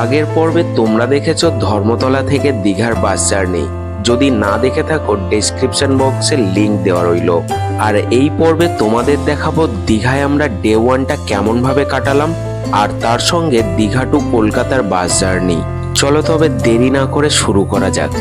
আগের পর্বে তোমরা দেখেছ ধর্মতলা থেকে দীঘার বাস জার্নি। যদি না দেখে থাকো ডেসক্রিপশন বক্সে লিংক দেওয়া রইল। আর এই পর্বে তোমাদের দেখাবো দীঘায় আমরা ডে ওয়ানটা কেমন ভাবে কাটালাম, আর তার সঙ্গে দীঘা টু কলকাতার বাস জার্নি। চলো তবে দেরি না করে শুরু করা যাক।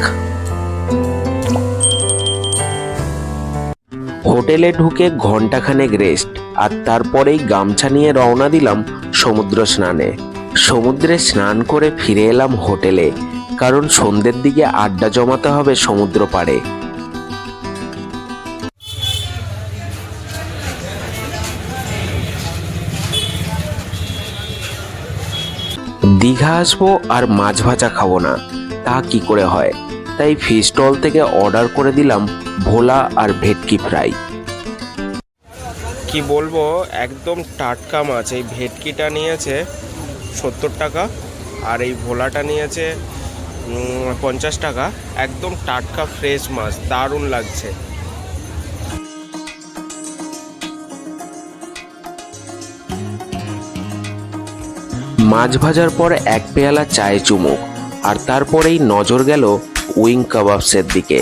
হোটেলে ঢুকে ঘন্টাখানেক রেস্ট আর তারপরেই গামছা নিয়ে রওনা দিলাম সমুদ্র স্নানে। সমুদ্রে স্নান করে ফিরে এলাম হোটেলে, কারণ সন্ধ্যের দিকে আড্ডা জমাতে হবে সমুদ্র পাড়ে। দীঘা আসব আর মাছ ভাজা খাব না, তা কি করে হয়? তাই ফিশ স্টল থেকে অর্ডার করে দিলাম ভোলা আর ভেটকি ফ্রাই কি বলব, একদম টাটকা মাছ, এই ভেটকিটা নিয়েছে সত্তর টাকা আর এই ভোলাটা নিয়েছে পঞ্চাশ টাকা। একদম টাটকা ফ্রেশ মাছ, দারুণ লাগছে। মাছ ভাজার পর এক পেয়ালা চায়ে চুমুক, আর তারপরেই নজর গেল উইং কাবাবসের দিকে।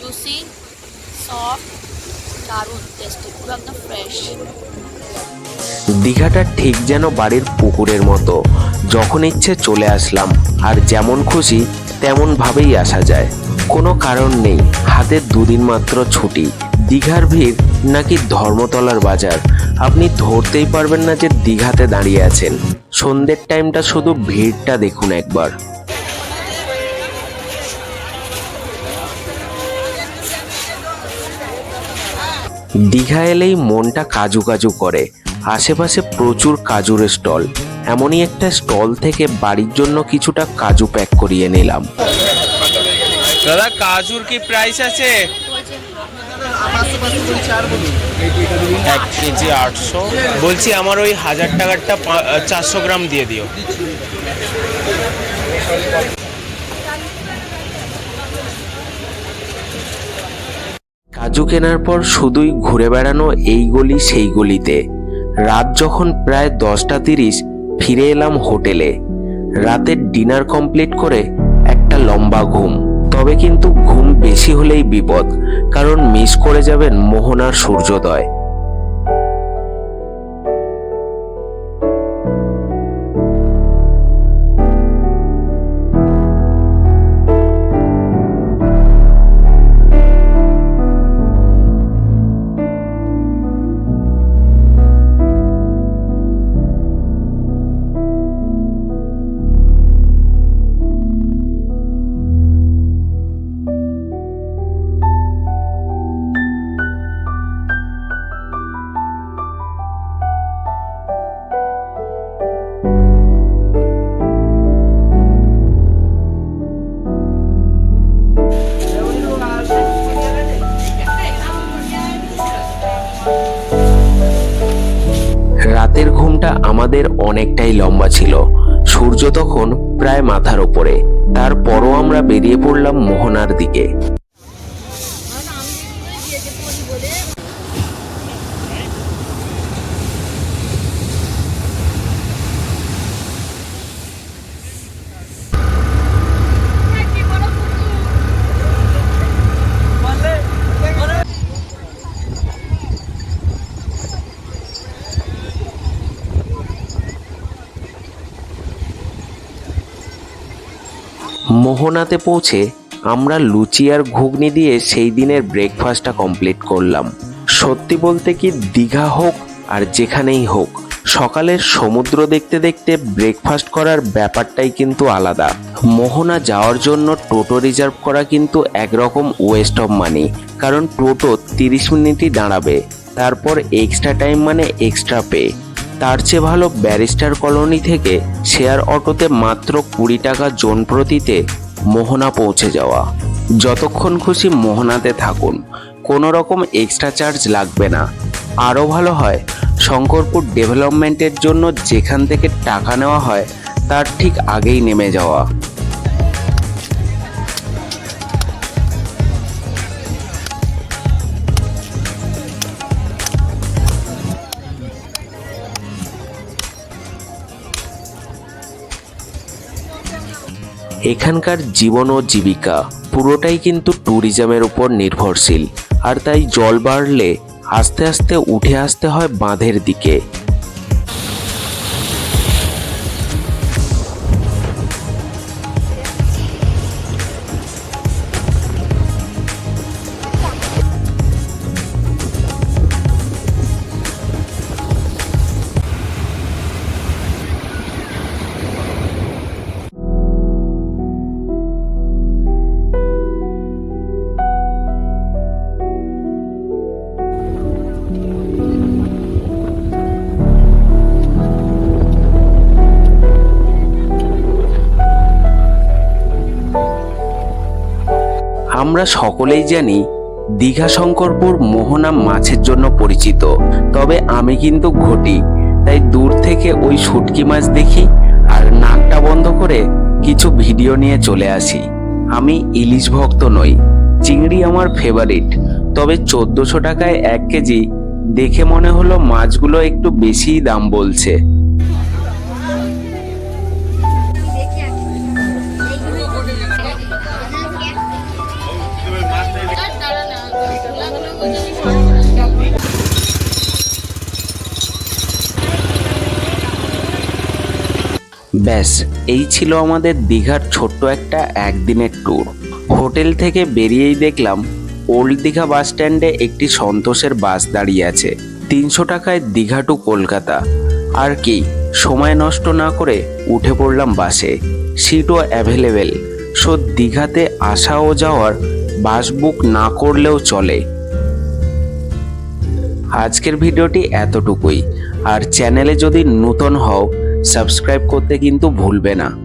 জুসি সফট দারুণ টেস্টি পুরো একদম ফ্রেশ দীঘাটা ঠিক যেন বাড়ির পুকুরের মতো। যখন ইচ্ছে চলে আসলাম আর যেমন খুশি তেমন ভাবেই আসা যায়। কোনো কারণ নেই হাতে দুদিন মাত্র ছুটি। দীঘার ভিড় নাকি ধর্মতলার বাজার। আপনি ধরতেই পারবেন না যে দীঘাতে দাঁড়িয়ে আছেন। সন্ধ্যের টাইমটা শুধু ভিড়টা দেখুন একবার। দীঘা এলেই মনটা কাজু কাজু করে। আশেপাশে প্রচুর কাজুর স্টল। এমনই একটা স্টল থেকে বাড়ির জন্য কিছুটা কাজু প্যাক করিয়ে নিলাম। দাদা, কাজুর কি প্রাইস আছে? এক কেজি আটশো। বলছি, আমার ওই হাজার টাকারটা চারশো গ্রাম দিয়ে দিও। কাজু কেনার পর শুধুই ঘুরে বেড়ানো এই গলি সেই গলিতে। রাত যখন প্রায় দশটা তিরিশ, ফিরে এলাম হোটেলে। রাতের ডিনার কমপ্লিট করে একটা লম্বা ঘুম। তবে কিন্তু ঘুম বেশি হলেই বিপদ, কারণ মিস করে যাবেন মোহনার সূর্যোদয়। আমাদের অনেকটাই লম্বা ছিল। সূর্য তখন প্রায় মাথার ওপরে তারপরও আমরা বেরিয়ে পড়লাম মোহনার দিকে। মোহনাতে পৌঁছে আমরা লুচি আর ঘুগনি দিয়ে সেই দিনের ব্রেকফাস্টটা কমপ্লিট করলাম। সত্যি বলতে কি দীঘা হোক আর যেখানেই হোক সকালের সমুদ্র দেখতে দেখতে ব্রেকফাস্ট করার ব্যাপারটাই কিন্তু আলাদা। মোহনা যাওয়ার জন্য টোটো রিজার্ভ করা কিন্তু একরকম ওয়েস্ট অফ মানি কারণ টোটো তিরিশ মিনিটই দাঁড়াবে, তারপর এক্সট্রা টাইম মানে এক্সট্রা পে তার চেয়ে ভালো ব্যারিস্টার কলোনি থেকে শেয়ার অটোতে মাত্র কুড়ি টাকা জোন প্রতিতে মোহনা পৌঁছে যাওয়া। যতক্ষণ খুশি মোহনাতে থাকুন, কোনো রকম এক্সট্রা চার্জ লাগবে না। আরও ভালো হয়, শঙ্করপুর ডেভেলপমেন্টের জন্য যেখান থেকে টাকা নেওয়া হয়, তার ঠিক আগেই নেমে যাওয়া। এখানকার জীবন ও জীবিকা পুরোটাই কিন্তু ট্যুরিজমের উপর নির্ভরশীল। আর তাই জল বাড়লে আস্তে আস্তে উঠে আসতে হয় বাঁধের দিকে। আমরা সকলেই জানি দীঘা শঙ্করপুর মোহনা মাছের জন্য পরিচিত। তবে আমি কিন্তু ঘটি, তাই দূর থেকে ওই শুটকি মাছ দেখি আর নাকটা বন্ধ করে কিছু ভিডিও নিয়ে চলে আসি। আমি ইলিশ ভক্ত নই, চিংড়ি আমার ফেভারিট তবে চোদ্দশো টাকায় এক কেজি, দেখে মনে হলো মাছগুলো একটু বেশিই দাম বলছে। ব্যাস, এই ছিল আমাদের দীঘার ছোট্ট একটা একদিনের ট্যুর হোটেল থেকে বেরিয়েই দেখলাম, ওল্ড দীঘা বাস স্ট্যান্ডে একটি সন্তোষের বাস দাঁড়িয়ে আছে, তিনশো টাকায় দীঘা টু কলকাতা। আর কি, সময় নষ্ট না করে উঠে পড়লাম বাসে। সিটও অ্যাভেলেবেল সো দীঘাতে আসা ও যাওয়ার বাস বুক না করলেও চলে। আজকের ভিডিওটি এতটুকুই। আর চ্যানেলে যদি নতুন হও সাবস্ক্রাইব করতে কিন্তু ভুলবে না।